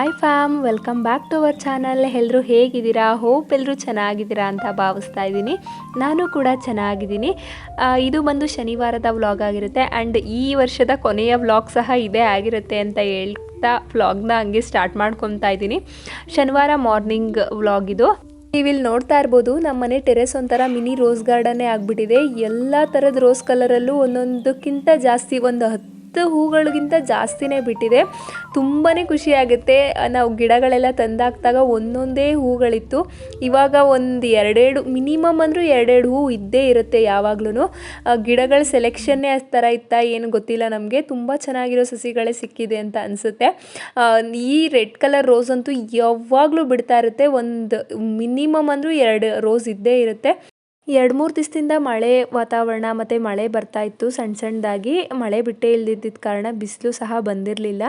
Hi fam welcome back to our channel ಎಲ್ಲರೂ ಹೇಗಿದ್ದೀರಾ? Hope ಎಲ್ಲರೂ ಚೆನ್ನಾಗಿದ್ದೀರಾ ಅಂತ ಭಾವಿಸ್ತಾ ಇದ್ದೀನಿ. ನಾನು ಕೂಡ ಚೆನ್ನಾಗಿದ್ದೀನಿ. ಇದು ಬಂದು ಶನಿವಾರದ ವ್ಲಾಗ್ ಆಗಿರುತ್ತೆ. ಆ್ಯಂಡ್ ಈ ವರ್ಷದ ಕೊನೆಯ ವ್ಲಾಗ್ ಸಹ ಇದೇ ಆಗಿರುತ್ತೆ ಅಂತ ಹೇಳ್ತಾ ವ್ಲಾಗ್ನ ಹಂಗೆ ಸ್ಟಾರ್ಟ್ ಮಾಡ್ಕೊತಾ ಇದ್ದೀನಿ. ಶನಿವಾರ ಮಾರ್ನಿಂಗ್ ವ್ಲಾಗ್ ಇದು. ನೀವಿಲ್ಲಿ ನೋಡ್ತಾ ಇರ್ಬೋದು ನಮ್ಮ ಮನೆ ಟೆರೆಸ್ ಒಂಥರ ಮಿನಿ ರೋಸ್ ಗಾರ್ಡನ್ನೇ ಆಗಿಬಿಟ್ಟಿದೆ. ಎಲ್ಲ ಥರದ ರೋಸ್ ಕಲರಲ್ಲೂ ಒಂದೊಂದಕ್ಕಿಂತ ಜಾಸ್ತಿ ಒಂದು ಹತ್ತು ಹೂಗಳಿಗಿಂತ ಜಾಸ್ತಿನೇ ಬಿಟ್ಟಿದೆ. ತುಂಬಾ ಖುಷಿಯಾಗುತ್ತೆ. ನಾವು ಗಿಡಗಳೆಲ್ಲ ತಂದಾಕ್ದಾಗ ಒಂದೊಂದೇ ಹೂಗಳಿತ್ತು. ಇವಾಗ ಒಂದು ಎರಡೆರಡು, ಮಿನಿಮಮ್ ಅಂದರೂ ಎರಡೆರಡು ಹೂ ಇದ್ದೇ ಇರುತ್ತೆ ಯಾವಾಗ್ಲೂ ಗಿಡಗಳ ಸೆಲೆಕ್ಷನ್ನೇ ಆ ಥರ ಇತ್ತಾ ಏನು ಗೊತ್ತಿಲ್ಲ ನಮಗೆ. ತುಂಬ ಚೆನ್ನಾಗಿರೋ ಸಸಿಗಳೇ ಸಿಕ್ಕಿದೆ ಅಂತ ಅನಿಸುತ್ತೆ. ಈ ರೆಡ್ ಕಲರ್ ರೋಸ್ ಅಂತೂ ಯಾವಾಗಲೂ ಬಿಡ್ತಾ ಇರುತ್ತೆ. ಒಂದು ಮಿನಿಮಮ್ ಅಂದರೂ ಎರಡು ರೋಸ್ ಇದ್ದೇ ಇರುತ್ತೆ. ಎರಡು ಮೂರು ದಿವಸದಿಂದ ಮಳೆ ವಾತಾವರಣ ಮತ್ತು ಮಳೆ ಬರ್ತಾ ಇತ್ತು. ಸಣ್ಣ ಸಣ್ಣದಾಗಿ ಮಳೆ ಬಿಟ್ಟೇ ಇಲ್ದಿದ್ದ ಕಾರಣ ಬಿಸಿಲು ಸಹ ಬಂದಿರಲಿಲ್ಲ.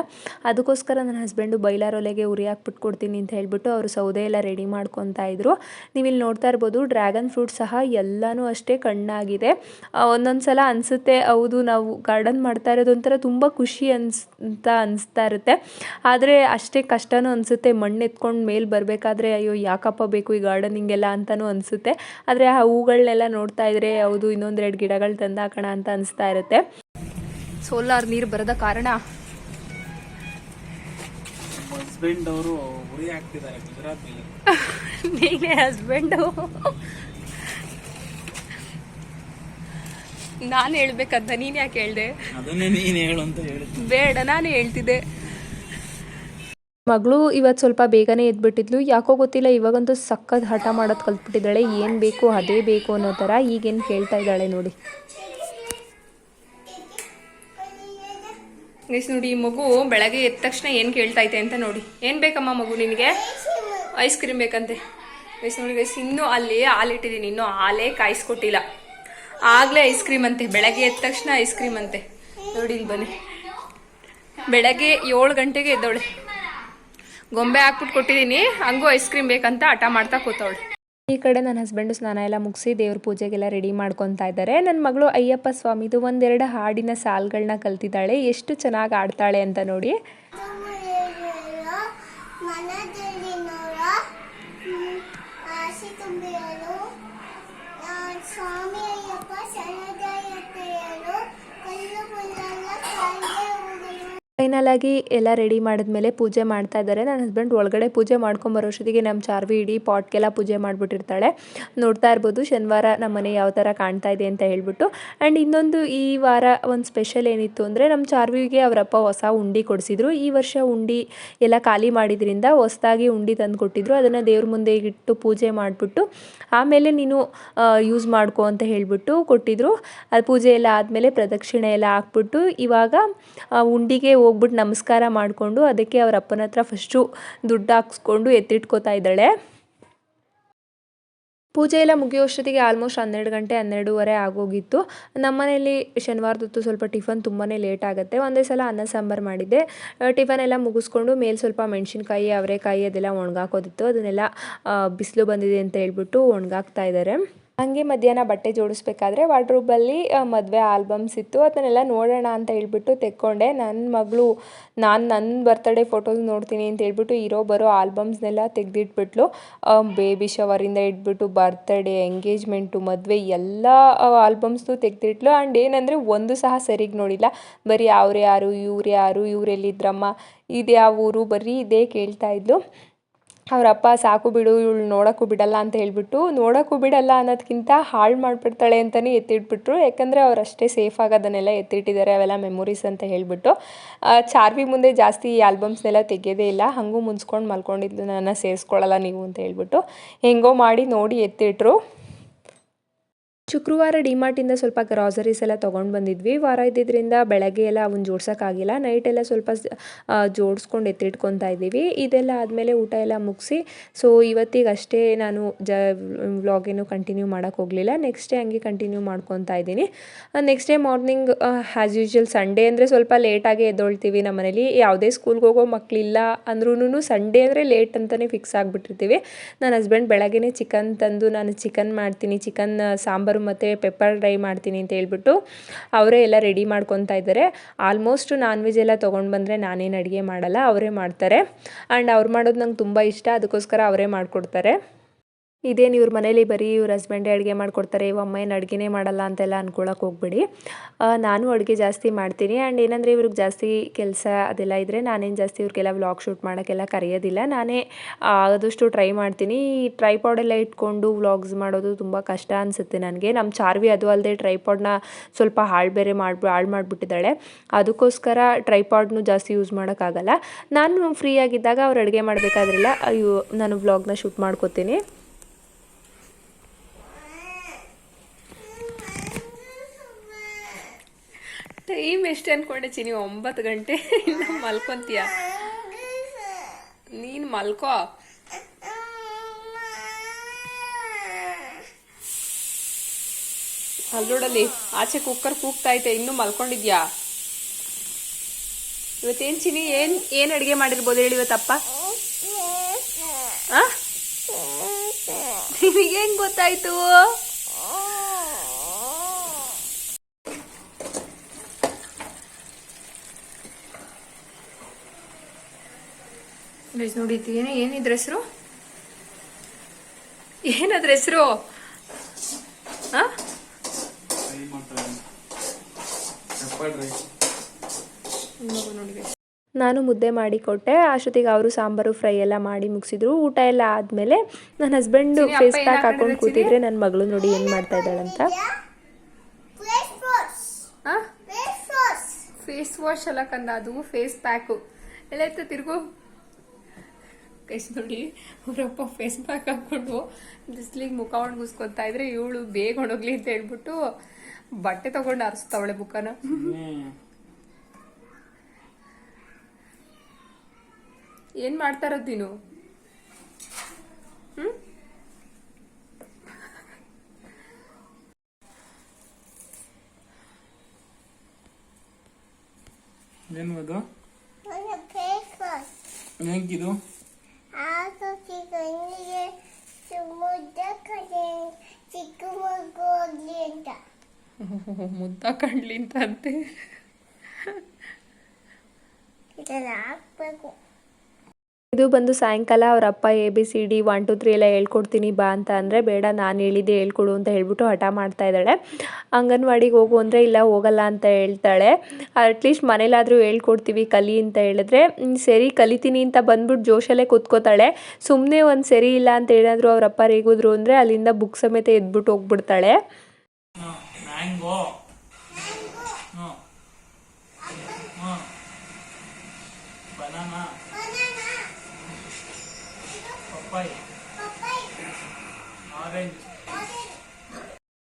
ಅದಕ್ಕೋಸ್ಕರ ನನ್ನ ಹಸ್ಬೆಂಡು ಬೈಲಾರೊಲೆಗೆ ಉರಿ ಹಾಕ್ಬಿಟ್ಟು ಕೊಡ್ತೀನಿ ಅಂತ ಹೇಳಿಬಿಟ್ಟು ಅವರು ಸೌದೆ ಎಲ್ಲ ರೆಡಿ ಮಾಡ್ಕೊತಾ ಇದ್ರು. ನೀವು ಇಲ್ಲಿ ನೋಡ್ತಾ ಇರ್ಬೋದು ಡ್ರ್ಯಾಗನ್ ಫ್ರೂಟ್ ಸಹ ಎಲ್ಲನೂ ಅಷ್ಟೇ ಕಣ್ಣಾಗಿದೆ. ಒಂದೊಂದು ಸಲ ಅನಿಸುತ್ತೆ, ಹೌದು ನಾವು ಗಾರ್ಡನ್ ಮಾಡ್ತಾ ಇರೋದು ಒಂಥರ ತುಂಬ ಖುಷಿ ಅನ್ಸ್, ಅಂತ ಅನಿಸ್ತಾ ಇರುತ್ತೆ. ಆದರೆ ಅಷ್ಟೇ ಕಷ್ಟನೂ ಅನಿಸುತ್ತೆ ಮಣ್ಣು ಎತ್ಕೊಂಡು ಮೇಲೆ ಬರಬೇಕಾದ್ರೆ ಅಯ್ಯೋ ಯಾಕಪ್ಪ ಬೇಕು ಈ ಗಾರ್ಡನಿಂಗೆಲ್ಲ ಅಂತಲೂ ಅನಿಸುತ್ತೆ. ಆದರೆ ಆ ಹೂಗಳನ್ನೆಲ್ಲ ನೋಡ್ತಾ ಇದ್ರೆ ಹೌದು ಇನ್ನೊಂದೆರಡು ಗಿಡಗಳು ತಂದು ಹಾಕೋಣ ಅಂತ ಅನಿಸ್ತಾ ಇರುತ್ತೆ. ಸೋಲಾರ್ ನೀರು ಬರದ ಕಾರಣ? ಹಸ್ಬೆಂಡ್ ಅವರು ಉರಿ ಹಾಕ್ತಿದ್ದಾರೆ ಗುಜರಾತ್ ಮೇಲೆ. ನೀನೇ ಹಸ್ಬೆಂಡು ನಾನು ಹೇಳ್ಬೇಕಂತ ನೀನು ಯಾಕೆ ಹೇಳ್ದೆ? ಅದನ್ನೇ ನೀನು ಹೇಳು ಅಂತ ಹೇಳಿದ್ದು ಬೇಡ ನಾನು ಹೇಳ್ತಿದ್ದೆ. ಮಗಳು ಇವತ್ತು ಸ್ವಲ್ಪ ಬೇಗನೆ ಎದ್ಬಿಟ್ಟಿದ್ಲು. ಯಾಕೋ ಗೊತ್ತಿಲ್ಲ, ಇವಾಗಂತೂ ಸಕ್ಕತ್ ಹಠ ಮಾಡೋದು ಕಲ್ತ್ಬಿಟ್ಟಿದ್ದಾಳೆ. ಏನು ಬೇಕು, ಅದೇ ಬೇಕು ಅನ್ನೋ ಥರ ಈಗೇನು ಕೇಳ್ತಾ ಇದ್ದಾಳೆ ನೋಡಿ. ಗೈಸ್ ನೋಡಿ ಮಗು ಬೆಳಗ್ಗೆ ಎದ್ದ ತಕ್ಷಣ ಏನು ಕೇಳ್ತೈತೆ ಅಂತ ನೋಡಿ. ಏನು ಬೇಕಮ್ಮ ಮಗು ನಿನಗೆ? ಐಸ್ ಕ್ರೀಮ್ ಬೇಕಂತೆ. ಗೈಸ್ ನೋಡಿ ಗೈಸ್, ಇನ್ನೂ ಅಲ್ಲಿ ಹಾಲಿಟ್ಟಿದ್ದೀನಿ ಇನ್ನೂ ಹಾಲೇ ಕಾಯಿಸ್ಕೊಟ್ಟಿಲ್ಲ. ಆಗಲೇ ಐಸ್ ಕ್ರೀಮ್ ಅಂತೆ. ಬೆಳಗ್ಗೆ ಎದ್ದ ತಕ್ಷಣ ಐಸ್ ಕ್ರೀಮ್ ಅಂತೆ. ನೋಡಿ ಇಲ್ಲಿ ಬನ್ನಿ. ಬೆಳಗ್ಗೆ ಏಳು ಗಂಟೆಗೆ ಎದ್ದವಳೆ. ಗೊಂಬೆ ಹಾಕ್ಬಿಟ್ಟು ಕೊಟ್ಟಿದ್ದೀನಿ. ಹಂಗೂ ಐಸ್ ಕ್ರೀಮ್ ಬೇಕಂತ ಹಠ ಮಾಡ್ತಾ ಕೂತವಳು. ಈ ಕಡೆ ನನ್ನ ಹಸ್ಬೆಂಡು ಸ್ನಾನ ಎಲ್ಲ ಮುಗಿಸಿ ದೇವ್ರ ಪೂಜೆಗೆಲ್ಲ ರೆಡಿ ಮಾಡ್ಕೊತಾ ಇದ್ದಾರೆ. ನನ್ನ ಮಗಳು ಅಯ್ಯಪ್ಪ ಸ್ವಾಮಿದು ಒಂದೆರಡು ಹಾಡಿನ ಸಾಲ್ಗಳನ್ನ ಕಲ್ತಿದ್ದಾಳೆ. ಎಷ್ಟು ಚೆನ್ನಾಗಿ ಆಡ್ತಾಳೆ ಅಂತ ನೋಡಿ. ಮನದಲ್ಲಿನೋರ ಫೈನಲ್ ಆಗಿ ಎಲ್ಲ ರೆಡಿ ಮಾಡಿದ್ಮೇಲೆ ಪೂಜೆ ಮಾಡ್ತಾ ಇದ್ದಾರೆ. ನನ್ನ ಹಸ್ಬೆಂಡ್ ಒಳಗಡೆ ಪೂಜೆ ಮಾಡ್ಕೊಂಬರೋಷ್ಟೊತ್ತಿಗೆ ನಮ್ಮ ಚಾರ್ವಿ ಇಡೀ ಪಾಟ್ಗೆಲ್ಲ ಪೂಜೆ ಮಾಡಿಬಿಟ್ಟಿರ್ತಾಳೆ. ನೋಡ್ತಾ ಇರ್ಬೋದು ಶನಿವಾರ ನಮ್ಮ ಮನೆ ಯಾವ ಥರ ಕಾಣ್ತಾ ಇದೆ ಅಂತ ಹೇಳ್ಬಿಟ್ಟು. ಆ್ಯಂಡ್ ಇನ್ನೊಂದು ಈ ವಾರ ಒಂದು ಸ್ಪೆಷಲ್ ಏನಿತ್ತು ಅಂದರೆ ನಮ್ಮ ಚಾರ್ವಿಗೆ ಅವರಪ್ಪ ಹೊಸ ಉಂಡಿ ಕೊಡಿಸಿದ್ರು. ಈ ವರ್ಷ ಉಂಡಿ ಎಲ್ಲ ಖಾಲಿ ಮಾಡಿದ್ರಿಂದ ಹೊಸದಾಗಿ ಉಂಡಿ ತಂದು ಕೊಟ್ಟಿದ್ರು. ಅದನ್ನು ದೇವ್ರ ಮುಂದೆ ಇಟ್ಟು ಪೂಜೆ ಮಾಡಿಬಿಟ್ಟು, ಆಮೇಲೆ ನೀನು ಯೂಸ್ ಮಾಡ್ಕೋ ಅಂತ ಹೇಳಿಬಿಟ್ಟು ಕೊಟ್ಟಿದ್ರು. ಅದು ಪೂಜೆ ಎಲ್ಲ ಆದಮೇಲೆ ಪ್ರದಕ್ಷಿಣೆ ಎಲ್ಲ ಹಾಕ್ಬಿಟ್ಟು ಇವಾಗ ಉಂಡಿಗೆ ಹೋಗ್ಬಿಟ್ಟು ನಮಸ್ಕಾರ ಮಾಡಿಕೊಂಡು ಅದಕ್ಕೆ ಅವ್ರ ಅಪ್ಪನ ಹತ್ರ ಫಸ್ಟು ದುಡ್ಡು ಹಾಕ್ಸ್ಕೊಂಡು ಎತ್ತಿಟ್ಕೋತಾ ಇದ್ದಾಳೆ. ಪೂಜೆ ಎಲ್ಲ ಮುಗಿಯೋಷ್ಟೊತ್ತಿಗೆ ಆಲ್ಮೋಸ್ಟ್ ಹನ್ನೆರಡು ಗಂಟೆ, ಹನ್ನೆರಡೂವರೆ ಆಗೋಗಿತ್ತು. ನಮ್ಮನೇಲಿ ಶನಿವಾರದೊತ್ತು ಸ್ವಲ್ಪ ಟಿಫನ್ ತುಂಬಾ ಲೇಟ್ ಆಗುತ್ತೆ. ಒಂದೇ ಸಲ ಅನ್ನ ಸಾಂಬಾರು ಮಾಡಿದ್ದೆ. ಟಿಫನ್ ಎಲ್ಲ ಮುಗಿಸ್ಕೊಂಡು ಮೇಲೆ ಸ್ವಲ್ಪ ಮೆಣಸಿನ್ಕಾಯಿ, ಅವರೆಕಾಯಿ ಅದೆಲ್ಲ ಒಣಗಾಕೋದಿತ್ತು. ಅದನ್ನೆಲ್ಲ ಬಿಸಿಲು ಬಂದಿದೆ ಅಂತ ಹೇಳ್ಬಿಟ್ಟು ಒಣಗಾಕ್ತಾ ಇದ್ದಾರೆ. ಹಂಗೆ ಮಧ್ಯಾಹ್ನ ಬಟ್ಟೆ ಜೋಡಿಸ್ಬೇಕಾದ್ರೆ ವಾರ್ಡ್ರೋಬಲ್ಲಿ ಮದುವೆ ಆಲ್ಬಮ್ಸ್ ಇತ್ತು. ಅದನ್ನೆಲ್ಲ ನೋಡೋಣ ಅಂತ ಹೇಳ್ಬಿಟ್ಟು ತೆಕ್ಕೊಂಡೆ. ನನ್ನ ಮಗಳು, ನಾನು ನನ್ನ ಬರ್ತಡೇ ಫೋಟೋಸ್ ನೋಡ್ತೀನಿ ಅಂತ ಹೇಳ್ಬಿಟ್ಟು ಇರೋ ಬರೋ ಆಲ್ಬಮ್ಸ್ನೆಲ್ಲ ತೆಗೆದಿಟ್ಬಿಟ್ಲು. ಬೇಬಿ ಶವರಿಂದ ಇಟ್ಬಿಟ್ಟು ಬರ್ತ್ಡೇ ಎಂಗೇಜ್ಮೆಂಟು ಮದುವೆ ಎಲ್ಲ ಆಲ್ಬಮ್ಸ್ನು ತೆಗೆದಿಟ್ಲು. ಆ್ಯಂಡ್ ಏನಂದರೆ ಒಂದು ಸಹ ಸರಿಗೆ ನೋಡಿಲ್ಲ. ಬರೀ ಅವ್ರು ಯಾರು, ಇವ್ರು ಯಾರು ಇವರೆಲ್ಲಿದ್ರಮ್ಮ ಇದು ಯಾವ ಊರು, ಬರೀ ಇದೇ ಕೇಳ್ತಾ ಇದ್ಲು. ಅವರಪ್ಪ ಸಾಕು ಬಿಡು, ಇವಳು ನೋಡೋಕ್ಕೂ ಬಿಡಲ್ಲ ಅಂತ ಹೇಳಿಬಿಟ್ಟು ನೋಡೋಕ್ಕೂ ಬಿಡಲ್ಲ ಅನ್ನೋದಕ್ಕಿಂತ ಹಾಳು ಮಾಡಿಬಿಡ್ತಾಳೆ ಅಂತಲೇ ಎತ್ತಿಟ್ಬಿಟ್ರು. ಯಾಕಂದರೆ ಅವ್ರು ಅಷ್ಟೇ ಸೇಫಾಗಿ ಅದನ್ನೆಲ್ಲ ಎತ್ತಿಟ್ಟಿದ್ದಾರೆ, ಅವೆಲ್ಲ ಮೆಮೊರೀಸ್ ಅಂತ ಹೇಳಿಬಿಟ್ಟು. ಚಾರ್ವಿ ಮುಂದೆ ಜಾಸ್ತಿ ಈ ಆಲ್ಬಮ್ಸ್ನೆಲ್ಲ ತೆಗೆಯೋದೇ ಇಲ್ಲ. ಹಾಗೂ ಮುಂಚ್ಕೊಂಡು ಮಲ್ಕೊಂಡಿದ್ದು ನನ್ನ ಸೇರಿಸ್ಕೊಳ್ಳಲ್ಲ ನೀವು ಅಂತ ಹೇಳ್ಬಿಟ್ಟು ಹೆಂಗೋ ಮಾಡಿ ನೋಡಿ ಎತ್ತಿಟ್ರು. ಶುಕ್ರವಾರ ಡಿಮಾರ್ಟಿಂದ ಸ್ವಲ್ಪ ಗ್ರಾಸರೀಸ್ ಎಲ್ಲ ತೊಗೊಂಡು ಬಂದಿದ್ವಿ. ವಾರ ಇದ್ದಿದ್ದರಿಂದ ಬೆಳಗ್ಗೆ ಎಲ್ಲ ಅವನ್ನ ಜೋಡ್ಸೋಕ್ಕಾಗಿಲ್ಲ. ನೈಟ್ ಎಲ್ಲ ಸ್ವಲ್ಪ ಜೋಡಿಸ್ಕೊಂಡು ಎತ್ತಿಟ್ಕೊತಾ ಇದ್ದೀವಿ. ಇದೆಲ್ಲ ಆದಮೇಲೆ ಊಟ ಎಲ್ಲ ಮುಗಿಸಿ ಸೊ ಇವತ್ತಿಗೆ ಅಷ್ಟೇ ನಾನು ಜ ವ್ಲಾಗೇನು ಕಂಟಿನ್ಯೂ ಮಾಡೋಕ್ಕೆ ಹೋಗಲಿಲ್ಲ. ನೆಕ್ಸ್ಟ್ ಡೇ ಹಂಗೆ ಕಂಟಿನ್ಯೂ ಮಾಡ್ಕೊತಾ ಇದ್ದೀನಿ. Next day morning as usual Sunday ಅಂದರೆ ಸ್ವಲ್ಪ ಲೇಟಾಗಿ ಎದ್ದೊಳ್ತೀವಿ ನಮ್ಮ ಮನೇಲಿ. ಯಾವುದೇ ಸ್ಕೂಲ್ಗೆ ಹೋಗೋ ಮಕ್ಕಳಿಲ್ಲ ಅಂದ್ರೂ ಸಂಡೇ ಅಂದರೆ ಲೇಟ್ ಅಂತಲೇ ಫಿಕ್ಸ್ ಆಗಿಬಿಟ್ಟಿರ್ತೀವಿ. ನನ್ನ ಹಸ್ಬೆಂಡ್ ಬೆಳಗ್ಗೆ ಚಿಕನ್ ತಂದು, ನಾನು ಚಿಕನ್ ಮಾಡ್ತೀನಿ. ಚಿಕನ್ ಸಾಂಬಾರು ಮತ್ತು ಪೆಪ್ಪರ್ ಡ್ರೈ ಮಾಡ್ತೀನಿ ಅಂತ ಹೇಳ್ಬಿಟ್ಟು ಅವರೇ ಎಲ್ಲ ರೆಡಿ ಮಾಡ್ಕೊತಾ ಇದ್ದಾರೆ. ಆಲ್ಮೋಸ್ಟ್ ನಾನ್ ವೆಜ್ ಎಲ್ಲ ತೊಗೊಂಡು ಬಂದರೆ ನಾನೇನು ಅಡುಗೆ ಮಾಡಲ್ಲ, ಅವರೇ ಮಾಡ್ತಾರೆ. ಆ್ಯಂಡ್ ಅವ್ರು ಮಾಡೋದು ನಂಗೆ ತುಂಬ ಇಷ್ಟ, ಅದಕ್ಕೋಸ್ಕರ ಅವರೇ ಮಾಡಿಕೊಡ್ತಾರೆ. ಇದೇನು ಇವ್ರ ಮನೇಲಿ ಬರೀ ಇವ್ರ ಹಸ್ಬೆಂಡೇ ಅಡುಗೆ ಮಾಡಿಕೊಡ್ತಾರೆ, ಇವ ಅಮ್ಮ ಏನು ಅಡುಗೆನೇ ಮಾಡಲ್ಲ ಅಂತೆಲ್ಲ ಅನ್ಕೊಳಕ್ಕೆ ಹೋಗ್ಬೇಡಿ. ನಾನು ಅಡುಗೆ ಜಾಸ್ತಿ ಮಾಡ್ತೀನಿ. ಆ್ಯಂಡ್ ಏನಂದರೆ ಇವ್ರಿಗೆ ಜಾಸ್ತಿ ಕೆಲಸ ಅದೆಲ್ಲ ಇದ್ದರೆ ನಾನೇನು ಜಾಸ್ತಿ ಇವ್ರಿಗೆಲ್ಲ ವ್ಲಾಗ್ ಶೂಟ್ ಮಾಡೋಕ್ಕೆಲ್ಲ ಕರೆಯೋದಿಲ್ಲ. ನಾನೇ ಆದಷ್ಟು ಟ್ರೈ ಮಾಡ್ತೀನಿ. ಈ ಟ್ರೈಪಾಡೆಲ್ಲ ಇಟ್ಕೊಂಡು ವ್ಲಾಗ್ಸ್ ಮಾಡೋದು ತುಂಬ ಕಷ್ಟ ಅನಿಸುತ್ತೆ ನನಗೆ. ನಮ್ಮ ಚಾರ್ವಿ ಅದು ಅಲ್ಲದೆ ಟ್ರೈಪಾಡ್ನ ಸ್ವಲ್ಪ ಹಾಳು ಬೇರೆ ಮಾಡಿ ಹಾಳು ಮಾಡಿಬಿಟ್ಟಿದ್ದಾಳೆ. ಅದಕ್ಕೋಸ್ಕರ ಟ್ರೈಪಾಡ್ನು ಜಾಸ್ತಿ ಯೂಸ್ ಮಾಡೋಕ್ಕಾಗಲ್ಲ. ನಾನು ಫ್ರೀ ಆಗಿದ್ದಾಗ ಅವ್ರು ಅಡುಗೆ ಮಾಡಬೇಕಾದ್ರೆಲ್ಲ ನಾನು ವ್ಲಾಗ್ನ ಶೂಟ್ ಮಾಡ್ಕೋತೀನಿ. ಟೈಮ್ ಎಷ್ಟು ಅನ್ಕೊಂಡೆ ಚಿನಿ ಒಂಬತ್ತು ಗಂಟೆ? ಇನ್ನು ಮಲ್ಕೊಂತೀಯ? ನೀನು ಮಲ್ಕೋ. ಅಲ್ಲೋಡಲ್ಲಿ ಆಚೆ ಕುಕ್ಕರ್ ಕೂಗ್ತಾ ಐತೆ, ಇನ್ನೂ ಮಲ್ಕೊಂಡಿದ್ಯಾ? ಇವತ್ತೇನ್ ಚಿನಿ ಏನ್ ಏನ್ ಅಡಿಗೆ ಮಾಡಿರ್ಬೋದು ಹೇಳಿ ಇವತ್ತಪ್ಪ? ನಿಮಗೆ ಹೆಂಗ್ ಗೊತ್ತಾಯ್ತು? ಗೈಸ್ ನೋಡಿ ಏನ ಏನಿದ್ರ ಹೆಸರು? ಏನದ್ರ ಹೆಸರು? ನಾನು ಮುದ್ದೆ ಮಾಡಿ ಕೊಟ್ಟೆ ಅಷ್ಟೊತ್ತಿಗೆ ಅವರು ಸಾಂಬಾರು ಫ್ರೈ ಎಲ್ಲ ಮಾಡಿ ಮುಗಿಸಿದ್ರು. ಊಟ ಎಲ್ಲ ಆದಮೇಲೆ ನನ್ನ ಹಸ್ಬೆಂಡ್ ಫೇಸ್ ಪ್ಯಾಕ್ ಹಾಕೊಂಡು ಕೂತಿದ್ರೆ ನನ್ನ ಮಗಳು ನೋಡಿ ಏನು ಮಾಡ್ತಾ ಇದ್ದಾಳಂತ. ಫೇಸ್ ವಾಶ್ ಅಲ್ಲ ಕಂದ ಅದು ಫೇಸ್ ಪ್ಯಾಕು ಎಲ್ಲ ತಿರ್ಗು. ಕೈಸ್ ನೋಡಿ ಅವರಪ್ಪ ಫೇಸ್ ಪ್ಯಾಕ್ ಹಾಕೊಂಡು ಬಿಸಿಲಿಗೆ ಮುಖ ಒಣಗಿಸ್ಕೊತಾ ಇದ್ರೆ ಇವಳು ಬೇಗ ಒಣಗ್ಲಿ ಅಂತ ಹೇಳ್ಬಿಟ್ಟು ಬಟ್ಟೆ ತಗೊಂಡು ಆರಿಸ್ತಾವಳೆ ಮುಖನ. ಏನ್ ಮಾಡ್ತಾ ಇರೋದು ನೀನು ಹ್ಮ್? ಏನು ಅದು. ಹೆಂಗಿದು ಆಗ ಚಿಕನ್ನಿಗೆ ಸಮುದ್ರ ಕಡೆ ಚಿಕ್ಕ ಮಗು ಹೋಗ್ಲಿ ಅಂತ ಮುದ್ದ ಕಂಡ್ಲಿ ಅಂತ ಅಂತೆ ಇದನ್ನ ಹಾಕ್ಬೇಕು ಇದು ಬಂದು ಸಾಯಂಕಾಲ ಅವ್ರ ಅಪ್ಪ A B C D one two three ಎಲ್ಲ ಹೇಳ್ಕೊಡ್ತೀನಿ ಬಾ ಅಂತ ಅಂದರೆ, ಬೇಡ, ನಾನು ಹೇಳಿದ್ದೆ ಹೇಳ್ಕೊಡು ಅಂತ ಹೇಳ್ಬಿಟ್ಟು ಹಠ ಮಾಡ್ತಾ ಇದ್ದಾಳೆ. ಅಂಗನವಾಡಿಗೆ ಹೋಗು ಅಂದರೆ, ಇಲ್ಲ, ಹೋಗಲ್ಲ ಅಂತ ಹೇಳ್ತಾಳೆ. ಅಟ್ಲೀಸ್ಟ್ ಮನೇಲಾದರೂ ಹೇಳ್ಕೊಡ್ತೀವಿ ಕಲಿ ಅಂತ ಹೇಳಿದ್ರೆ. ಸರಿ, ಕಲಿತೀನಿ ಅಂತ ಬಂದ್ಬಿಟ್ಟು ಜೋಶಲ್ಲೇ ಕೂತ್ಕೋತಾಳೆ. ಸುಮ್ಮನೆ ಒಂದು ಸರಿ, ಇಲ್ಲ ಅಂತ ಏನಾದರೂ ಅವ್ರ ಅಪ್ಪ ರೇಗಿದ್ರು ಅಂದರೆ, ಅಲ್ಲಿಂದ ಬುಕ್ ಸಮೇತ ಎದ್ಬಿಟ್ಟು ಹೋಗ್ಬಿಡ್ತಾಳೆ ಮ್ಯಾಂಗೋ ಬನಾನಾ ಪಪ್ಪಾಯಿ ಆರೆಂಜ್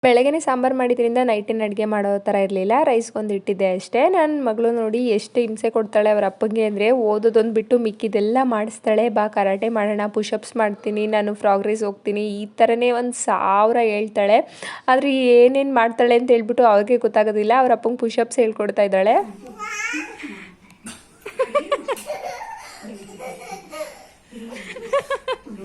ಬೆಳಗ್ಗೆನೇ ಸಾಂಬಾರು ಮಾಡಿದ್ರಿಂದ ನೈಟಿನ ಅಡುಗೆ ಮಾಡೋ ಥರ ಇರಲಿಲ್ಲ. ರೈಸ್ಗೊಂದು ಇಟ್ಟಿದ್ದೆ ಅಷ್ಟೇ. ನನ್ನ ಮಗಳು ನೋಡಿ ಎಷ್ಟು ಹಿಂಸೆ ಕೊಡ್ತಾಳೆ ಅವ್ರ ಅಪ್ಪಂಗೆ ಅಂದರೆ ಓದೋದೊಂದು ಬಿಟ್ಟು ಮಿಕ್ಕಿದೆಲ್ಲ ಮಾಡಿಸ್ತಾಳೆ. ಬಾ ಕರಾಟೆ ಮಾಡೋಣ, ಪುಷಪ್ಸ್ ಮಾಡ್ತೀನಿ, ನಾನು ಫ್ರಾಗ್ ರೇಸ್ ಹೋಗ್ತೀನಿ, ಈ ಥರನೇ ಒಂದು ಸಾವಿರ ಹೇಳ್ತಾಳೆ. ಆದರೆ ಏನೇನು ಮಾಡ್ತಾಳೆ ಅಂತ ಹೇಳ್ಬಿಟ್ಟು ಅವ್ರಿಗೆ ಗೊತ್ತಾಗೋದಿಲ್ಲ. ಅವ್ರ ಅಪ್ಪಂಗೆ ಪುಷಪ್ಸ್ ಹೇಳ್ಕೊಡ್ತಾ ಇದ್ದಾಳೆ.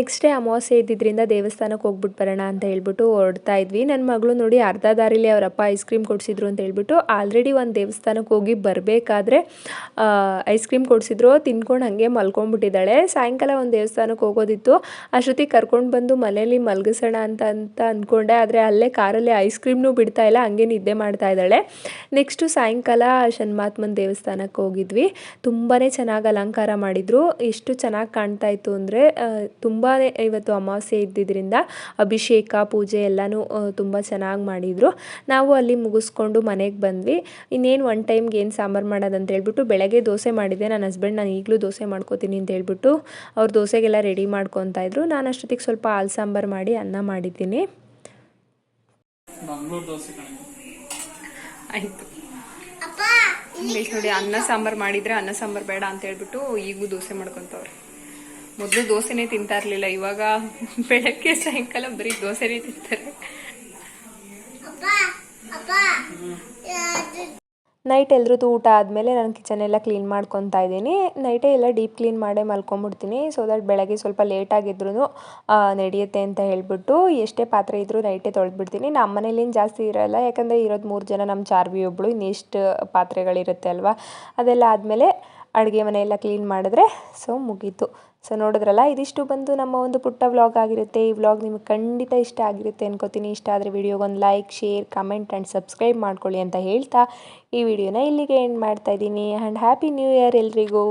ನೆಕ್ಸ್ಟ್ ಡೇ ಅಮಾವಾಸ್ಯೆ ಇದ್ದಿದ್ದರಿಂದ ದೇವಸ್ಥಾನಕ್ಕೆ ಹೋಗ್ಬಿಟ್ಟು ಬರೋಣ ಅಂತ ಹೇಳ್ಬಿಟ್ಟು ಹೊರಡ್ತಾ ಇದ್ವಿ. ನನ್ನ ಮಗಳು ನೋಡಿ ಅರ್ಧ ದಾರಿಲಿ ಅವರಪ್ಪ ಐಸ್ ಕ್ರೀಮ್ ಕೊಡಿಸಿದ್ರು ಅಂತ ಹೇಳ್ಬಿಟ್ಟು ಆಲ್ರೆಡಿ ಒಂದು ದೇವಸ್ಥಾನಕ್ಕೆ ಹೋಗಿ ಬರಬೇಕಾದ್ರೆ ಐಸ್ ಕ್ರೀಮ್ ಕೊಡಿಸಿದ್ರು, ತಿನ್ಕೊಂಡು ಹಾಗೆ ಮಲ್ಕೊಂಡ್ಬಿಟ್ಟಿದ್ದಾಳೆ. ಸಾಯಂಕಾಲ ಒಂದು ದೇವಸ್ಥಾನಕ್ಕೆ ಹೋಗೋದಿತ್ತು. ಅಷ್ಟೊತ್ತಿಗೆ ಕರ್ಕೊಂಡು ಬಂದು ಮನೇಲಿ ಮಲಗಿಸೋಣ ಅಂತ ಅಂತ ಅಂದ್ಕೊಂಡೆ ಆದರೆ ಅಲ್ಲೇ ಕಾರಲ್ಲಿ ಐಸ್ ಕ್ರೀಮ್ನೂ ಬಿಡ್ತಾ ಇಲ್ಲ, ಹಂಗೆ ನಿದ್ದೆ ಮಾಡ್ತಾ ಇದ್ದಾಳೆ. ನೆಕ್ಸ್ಟು ಸಾಯಂಕಾಲ ಶನ್ಮಾತ್ಮನ ದೇವಸ್ಥಾನಕ್ಕೆ ಹೋಗಿದ್ವಿ. ತುಂಬಾ ಚೆನ್ನಾಗಿ ಅಲಂಕಾರ ಮಾಡಿದರು. ಎಷ್ಟು ಚೆನ್ನಾಗಿ ಕಾಣ್ತಾ ಇತ್ತು ಅಂದರೆ ತುಂಬಾ ಇವತ್ತು ಅಮಾವಾಸ್ಯೆ ಇದ್ದಿದ್ದರಿಂದ ಅಭಿಷೇಕ ಪೂಜೆ ಎಲ್ಲನೂ ತುಂಬ ಚೆನ್ನಾಗಿ ಮಾಡಿದರು. ನಾವು ಅಲ್ಲಿ ಮುಗಿಸ್ಕೊಂಡು ಮನೆಗೆ ಬಂದ್ವಿ. ಇನ್ನೇನು ಒನ್ ಟೈಮ್ಗೆ ಏನು ಸಾಂಬಾರು ಮಾಡೋದಂತ ಹೇಳ್ಬಿಟ್ಟು ಬೆಳಗ್ಗೆ ದೋಸೆ ಮಾಡಿದ್ದೆ ನನ್ನ ಹಸ್ಬೆಂಡ್ ನಾನು ಈಗಲೂ ದೋಸೆ ಮಾಡ್ಕೋತೀನಿ ಅಂತ ಹೇಳ್ಬಿಟ್ಟು ಅವ್ರು ದೋಸೆಗೆಲ್ಲ ರೆಡಿ ಮಾಡ್ಕೊತಾ ಇದ್ರು. ನಾನು ಅಷ್ಟೊತ್ತಿಗೆ ಸ್ವಲ್ಪ ಹಾಲು ಸಾಂಬಾರು ಮಾಡಿ ಅನ್ನ ಮಾಡಿದ್ದೀನಿ. ಆಯಿತು. ನೋಡಿ ಅನ್ನ ಸಾಂಬಾರು ಮಾಡಿದ್ರೆ ಅನ್ನ ಸಾಂಬಾರು ಬೇಡ ಅಂತ ಹೇಳ್ಬಿಟ್ಟು ಈಗೂ ದೋಸೆ ಮಾಡ್ಕೊತವ್ರೆ. ಮೊದಲು ದೋಸೆನೇ ತಿಂತಾ ಇರಲಿಲ್ಲ ಇವಾಗ ಬೆಳಗ್ಗೆ ಸಾಯಂಕಾಲ ಬರೀ ದೋಸೆನೇ ತಿಂತಾರೆ. ನೈಟ್ ಎಲ್ರದ್ದು ಊಟ ಆದಮೇಲೆ ನಾನು ಕಿಚನ್ ಎಲ್ಲ ಕ್ಲೀನ್ ಮಾಡ್ಕೊತಾ ಇದ್ದೀನಿ. ನೈಟೇ ಎಲ್ಲ ಡೀಪ್ ಕ್ಲೀನ್ ಮಾಡೇ ಮಲ್ಕೊಂಬಿಡ್ತೀನಿ. ಸೊ ದಟ್ ಬೆಳಗ್ಗೆ ಸ್ವಲ್ಪ ಲೇಟ್ ಆಗಿದ್ರು ನಡೆಯುತ್ತೆ ಅಂತ ಹೇಳ್ಬಿಟ್ಟು ಎಷ್ಟೇ ಪಾತ್ರೆ ಇದ್ದರೂ ನೈಟೇ ತೊಳೆದ್ಬಿಡ್ತೀನಿ. ನಮ್ಮ ಮನೇಲಿ ಏನು ಜಾಸ್ತಿ ಇರೋಲ್ಲ. ಯಾಕಂದರೆ ಇರೋದು ಮೂರು ಜನ ನಮ್ಮ ಚಾರ್ವಿ ಒಬ್ಬಳು ಇನ್ನೆಷ್ಟು ಪಾತ್ರೆಗಳಿರುತ್ತೆ ಅಲ್ವಾ? ಅದೆಲ್ಲ ಆದಮೇಲೆ ಅಡುಗೆ ಮನೆಯೆಲ್ಲ ಕ್ಲೀನ್ ಮಾಡಿದ್ರೆ ಸೊ ಮುಗೀತು. ಸೊ ನೋಡಿದ್ರಲ್ಲ, ಇದಿಷ್ಟು ಬಂದು ನಮ್ಮ ಒಂದು ಪುಟ್ಟ ವ್ಲಾಗ್ ಆಗಿರುತ್ತೆ. ಈ ವ್ಲಾಗ್ ನಿಮಗೆ ಖಂಡಿತ ಇಷ್ಟ ಆಗಿರುತ್ತೆ ಅನ್ಕೋತೀನಿ. ಇಷ್ಟ ಆದರೆ ವಿಡಿಯೋಗೊಂದು like share comment and subscribe ಮಾಡ್ಕೊಳ್ಳಿ ಅಂತ ಹೇಳ್ತಾ ಈ ವಿಡಿಯೋನ ಇಲ್ಲಿಗೆ ಎಂಡ್ ಮಾಡ್ತಾ ಇದ್ದೀನಿ. ಆ್ಯಂಡ್ ಹ್ಯಾಪಿ ನ್ಯೂ ಇಯರ್ ಎಲ್ರಿಗೂ.